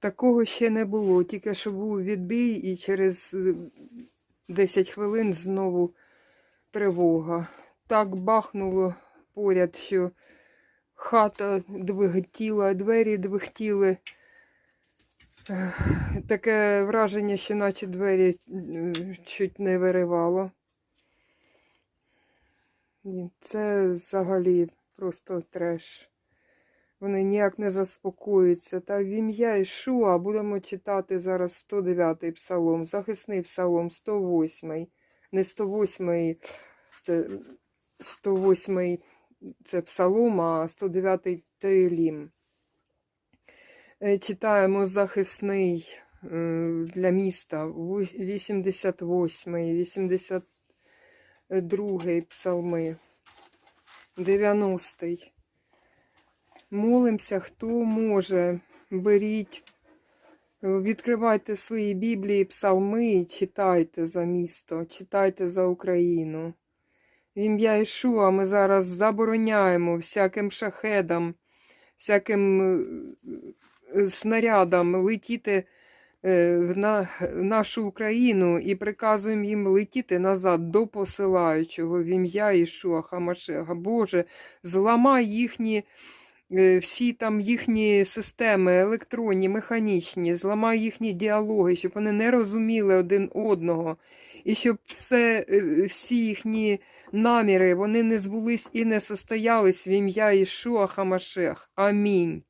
Такого ще не було, тільки що був відбій і через е, 10 хвилин знову тривога. Так бахнуло поряд, що хата двигтіла, двері двигтіли. Таке враження, що наче двері е, чуть не виривало. Це взагалі просто треш. Вони ніяк не заспокоюються. Та в ім'я Ішуа будемо читати зараз 109-й псалом, захисний псалом, 108-й. Не 108-й, це 108-й це псалом, а 109-й Тейлім. Е, Читаємо захисний е, для міста, 88-й, 82-й псалми, 90-й. Молимося, хто може. Беріть, відкривайте свої біблії, псалми і читайте за місто, читайте за Україну. В ім'я Ішуа ми зараз забороняємо всяким шахедам, всяким е, е, снарядам летіти е, на- нашу Україну і приказуємо їм летіти назад до посилаючого в ім'я Ішуа Хамашега. Боже, зламай їхні всі там їхні системи, електронні, механічні, зламай їхні діалоги, щоб вони не розуміли один одного, і щоб все, е, всі їхні наміри вони не збулись і не состоялись в ім'я Ішуа Хамашех. Амінь.